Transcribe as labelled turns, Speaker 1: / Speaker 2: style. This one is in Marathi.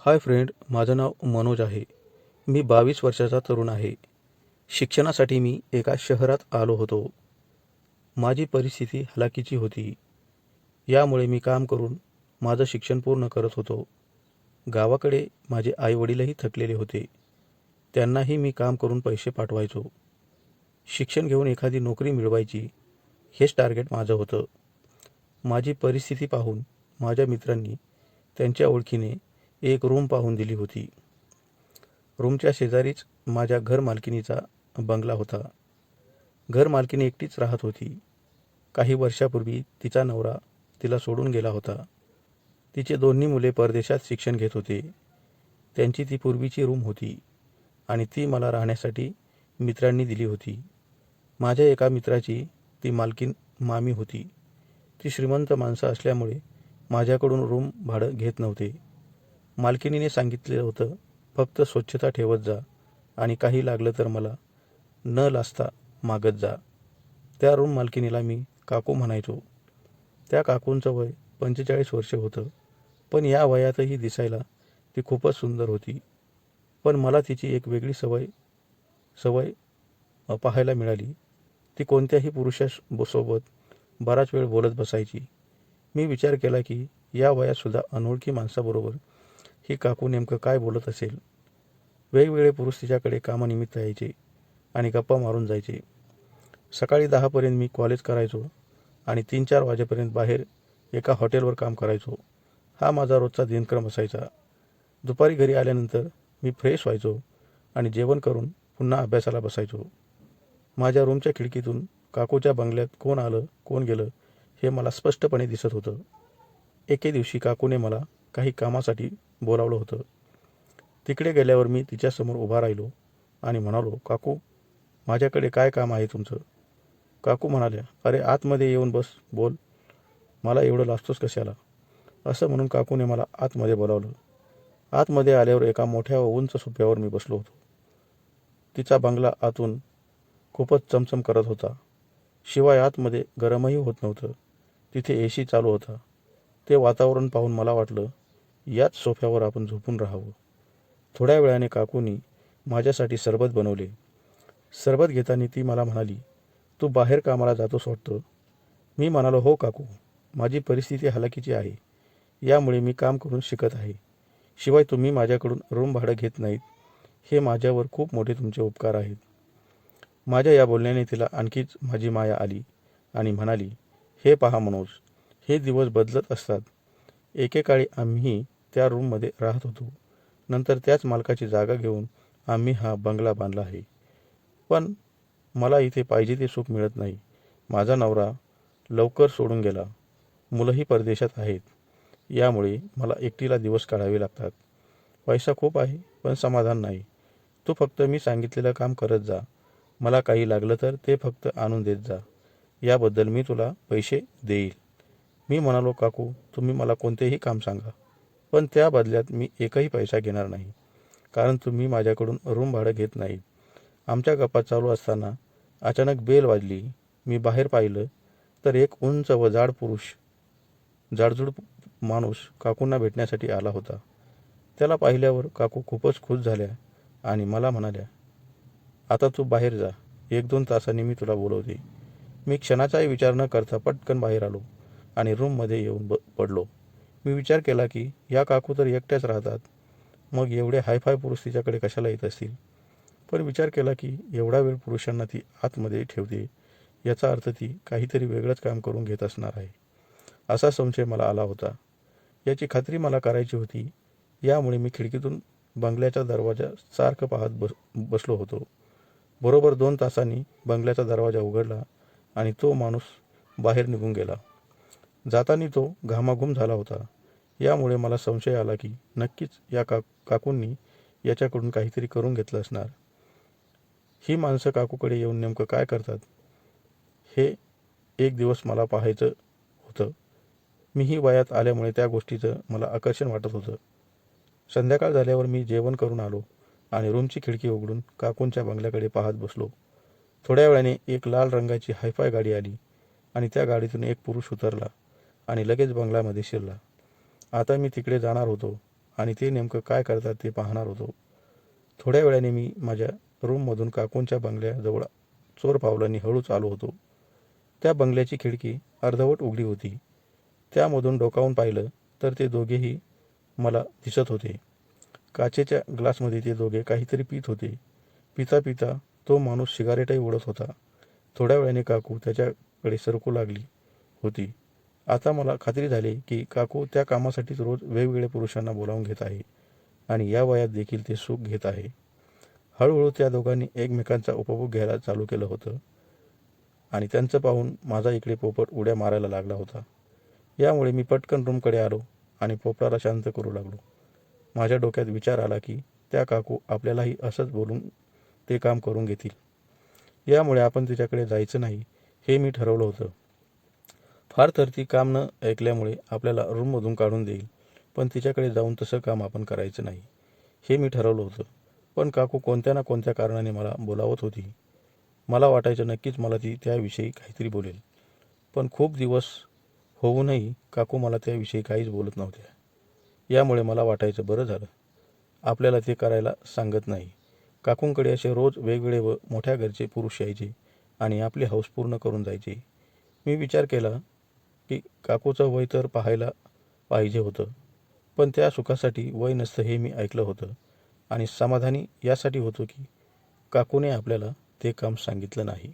Speaker 1: हाय फ्रेंड माझं नाव मनोज आहे. मी बावीस वर्षाचा तरुण आहे. शिक्षणासाठी मी एका शहरात आलो होतो. माझी परिस्थिती हलाखीची होती. यामुळे मी काम करून माझं शिक्षण पूर्ण करत होतो. गावाकडे माझे आईवडीलही थकलेले होते. त्यांनाही मी काम करून पैसे पाठवायचो. शिक्षण घेऊन एखादी नोकरी मिळवायची हेच टार्गेट माझं होतं. माझी परिस्थिती पाहून माझ्या मित्रांनी त्यांच्या ओळखीने एक रूम पाहून दिली होती. रूमच्या शेजारीच माझ्या घर मालकिनीचा बंगला होता. घरमालकिनी एकटीच राहत होती. काही वर्षापूर्वी तिचा नवरा तिला सोडून गेला होता. तिचे दोन्ही मुले परदेशात शिक्षण घेत होते. त्यांची ती पूर्वीची रूम होती आणि ती मला राहण्यासाठी मित्रांनी दिली होती. माझ्या एका मित्राची ती मालकीन मामी होती. ती श्रीमंत माणसं असल्यामुळे माझ्याकडून रूम भाडं घेत नव्हते. मालकिनीने सांगितलं होतं फक्त स्वच्छता ठेवत जा आणि काही लागलं तर मला न लाजता मागत जा. त्या रूम मालकिनीला मी काकू म्हणायचो. त्या काकूंचं वय पंचेचाळीस वर्ष होतं पण या वयातही दिसायला ती खूपच सुंदर होती. पण मला तिची एक वेगळी सवय सवय पाहायला मिळाली. ती कोणत्याही पुरुषासोबत बराच वेळ बोलत बसायची. मी विचार केला की या वयातसुद्धा अनोळखी माणसाबरोबर ही काकू नेमकं काय बोलत असेल? वेगवेगळे पुरुष तिच्याकडे कामानिमित्त यायचे आणि गप्पा मारून जायचे. सकाळी दहापर्यंत मी कॉलेज करायचो आणि तीन चार वाजेपर्यंत बाहेर एका हॉटेलवर काम करायचो. हा माझा रोजचा दिनक्रम असायचा. दुपारी घरी आल्यानंतर मी फ्रेश व्हायचो आणि जेवण करून पुन्हा अभ्यासाला बसायचो. माझ्या रूमच्या खिडकीतून काकूच्या बंगल्यात कोण आलं कोण गेलं हे मला स्पष्टपणे दिसत होतं. एके दिवशी काकूने मला काही कामासाठी बोलावलं होतं. तिकडे गेल्यावर मी तिच्यासमोर उभा राहिलो आणि म्हणालो काकू माझ्याकडे काय काम आहे तुमचं? काकू म्हणाल्या अरे आतमध्ये येऊन बस बोल. मला एवढं लाजतोस कशाला? असं म्हणून काकूने मला आतमध्ये बोलावलं. आतमध्ये आल्यावर एका मोठ्या व उंच सोप्यावर मी बसलो होतो. तिचा बंगला आतून खूपच चमचम करत होता. शिवाय आतमध्ये गरमही होत नव्हतं. तिथे ए सी चालू होता. ते वातावरण पाहून मला वाटलं याच सोफ्यावर आपण झोपून राहावं. थोड्या वेळाने काकूनी माझ्यासाठी सरबत बनवले. सरबत घेताना ती मला म्हणाली तू बाहेर कामाला जातोस वाटतं. मी म्हणालो हो काकू माझी परिस्थिती हलाखीची आहे. यामुळे मी काम करून शिकत आहे. शिवाय तुम्ही माझ्याकडून रूम भाडं घेत नाहीत. हे माझ्यावर खूप मोठे तुमचे उपकार आहेत. माझ्या या बोलण्याने तिला आणखीच माझी माया आली आणि म्हणाली हे पहा मनोज हे दिवस बदलत असतात. एकेकाळी आम्ही त्या रूममध्ये राहत होतो. नंतर त्याच मालकाची जागा घेऊन आम्ही हा बंगला बांधला आहे. पण मला इथे पाहिजे ते सुख मिळत नाही. माझा नवरा लवकर सोडून गेला. मुलंही परदेशात आहेत. यामुळे मला एकटीला दिवस काढावे लागतात. पैसा खूप आहे पण समाधान नाही. तू फक्त मी सांगितलेलं काम करत जा. मला काही लागलं तर ते फक्त आणून देत जा. याबद्दल मी तुला पैसे देईल. मी म्हणालो काकू तुम्ही मला कोणतेही काम सांगा. पण त्या बदल्यात मी एकही पैसा घेणार नाही. कारण तुम्ही माझ्याकडून रूम भाडं घेत नाहीत आमच्या गप्पा चालू असताना अचानक बेल वाजली. मी बाहेर पाहिलं तर एक उंच व जाड पुरुष जाडजूड माणूस काकूंना भेटण्यासाठी आला होता. त्याला पाहिल्यावर काकू खूपच खुश झाल्या आणि मला म्हणाल्या आता तू बाहेर जा. एक दोन तासांनी मी तुला बोलवते. मी क्षणाचाही विचार न करता पटकन बाहेर आलो आणि रूममध्ये येऊन ब पडलो. मी विचार केला की या काकू तर एकट्याच राहतात. मग एवढे हायफाय पुरुष तिच्याकडे कशाला येत असतील? पण विचार केला की एवढा वेळ पुरुषांना ती आतमध्ये ठेवते याचा अर्थ ती काहीतरी वेगळंच काम करून घेत असणार आहे. असा संशय मला आला होता. याची खात्री मला करायची होती. यामुळे मी खिडकीतून बंगल्याचा दरवाजा सारखं पाहत बस बसलो होतो. बरोबर दोन तासांनी बंगल्याचा दरवाजा उघडला आणि तो माणूस बाहेर निघून गेला. जाताना तो घामाघूम झाला होता. यामुळे मला संशय आला की नक्कीच या का काकूंनी याच्याकडून काहीतरी करून घेतलं असणार. ही माणसं काकूकडे येऊन नेमकं काय करतात? हे एक दिवस मला पाहायचं होतं. मीही वयात आल्यामुळे त्या गोष्टीचं मला आकर्षण वाटत होतं. संध्याकाळ झाल्यावर मी जेवण करून आलो आणि रूमची खिडकी उघडून काकूंच्या बंगल्याकडे पाहत बसलो. थोड्या वेळाने एक लाल रंगाची हायफाय गाडी आली आणि त्या गाडीतून एक पुरुष उतरला आणि लगेच बंगल्यामध्ये शिरला. आता मी तिकडे जाणार होतो आणि ते नेमकं काय करतात ते पाहणार होतो. थोड्या वेळाने मी माझ्या रूममधून काकूंच्या बंगल्याजवळ चोर पावलांनी हळूच आलो होतो. त्या बंगल्याची खिडकी अर्धवट उघडी होती. त्यामधून डोकावून पाहिलं तर ते दोघेही मला दिसत होते. काचेच्या ग्लासमध्ये ते दोघे काहीतरी पित होते. पिता पिता तो माणूस सिगारेटही ओढत होता. थोड्या वेळाने काकू त्याच्याकडे सरकू लागली होती. आता मला खात्री झाली की काकू त्या कामासाठीच रोज वेगवेगळ्या पुरुषांना बोलावून घेत आहे आणि या वयात देखील ते सुख घेत आहे. हळूहळू त्या दोघांनी एकमेकांचा उपभोग घ्यायला चालू केलं होतं आणि त्यांचं पाहून माझा इकडे पोपट उड्या मारायला लागला होता. यामुळे मी पटकन रूमकडे आलो आणि पोपटाला शांत करू लागलो. माझ्या डोक्यात विचार आला की त्या काकू आपल्यालाही असंच बोलून ते काम करून घेतील. यामुळे आपण तिच्याकडे जायचं नाही हे मी ठरवलं होतं. फार तर ती काम न ऐकल्यामुळे आपल्याला रूममधून काढून देईल. पण तिच्याकडे जाऊन तसं काम आपण करायचं नाही. हे मी ठरवलं होतं. पण काकू कोणत्या ना कोणत्या कारणाने मला बोलावत होती. मला वाटायचं नक्कीच मला ती त्याविषयी काहीतरी बोलेल. पण खूप दिवस होऊनही काकू मला त्याविषयी काहीच बोलत नव्हत्या. यामुळे मला वाटायचं बरं झालं. आपल्याला ते करायला सांगत नाही. काकूंकडे असे रोज वेगवेगळे व मोठ्या घरचे पुरुष यायचे आणि आपली हौस पूर्ण करून जायचे. मी विचार केला की काकूचं वय तर पाहायला पाहिजे होतं. पण त्या सुखासाठी वय नसतं हे मी ऐकलं होतं. आणि समाधानी यासाठी होतो की काकूने आपल्याला ते काम सांगितलं नाही.